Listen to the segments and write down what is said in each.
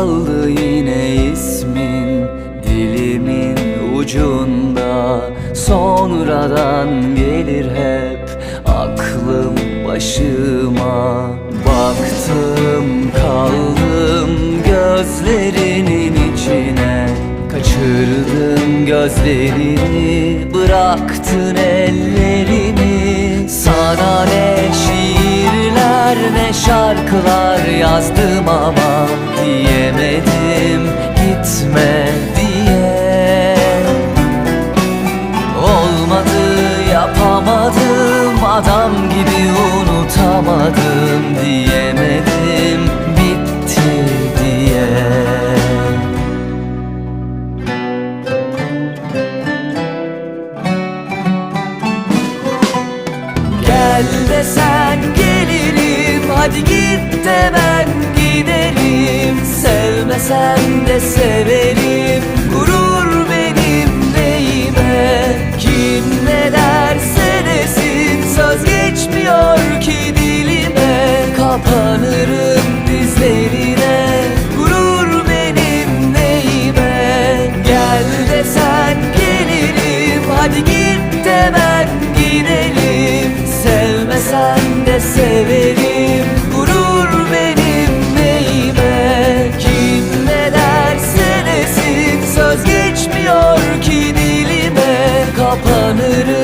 kaldı yine ismin Dilimin ucunda. Sonradan gelir hep aklım başıma. Baktım kaldım gözlerinin içine. Kaçırdım gözlerini bıraktın ellerini. Sana ne şiirler ne şarkılar yazdım ama Diyemedim gitme diye. Olmadı yapamadım adam gibi unutamadım diyemedim severim Gurur benim neyime? Kim ne derse desin Söz geçmiyor ki dilime. Kapanırım dizlerine Gurur benim neyime? Gel desen gelirim Hadi Kapanırım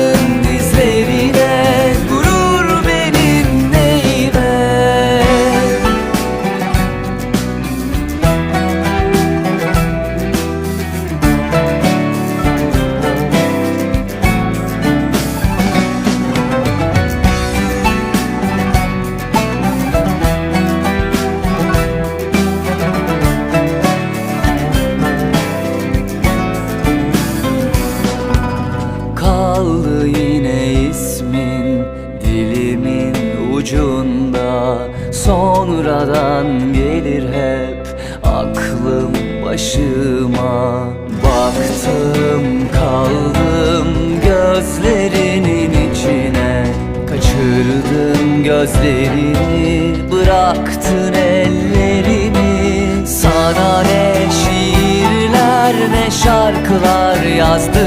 Sonradan gelir hep aklım başıma. Baktım kaldım gözlerinin içine. Kaçırdım gözlerini bıraktın ellerimi. Sana ne şiirler ne şarkılar yazdım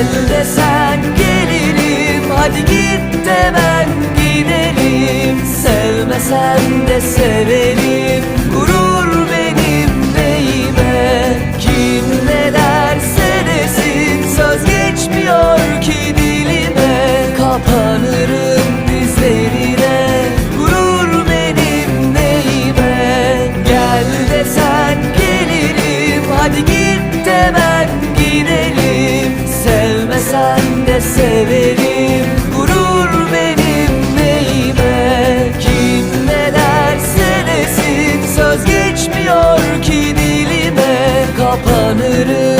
Gel desen gelirim. Hadi git de ben gidelim. Sevmesen de severim. Gurur benim neyime? Kim ne derse desin. Söz geçmiyor ki dilime. Kapanırım Kapanırım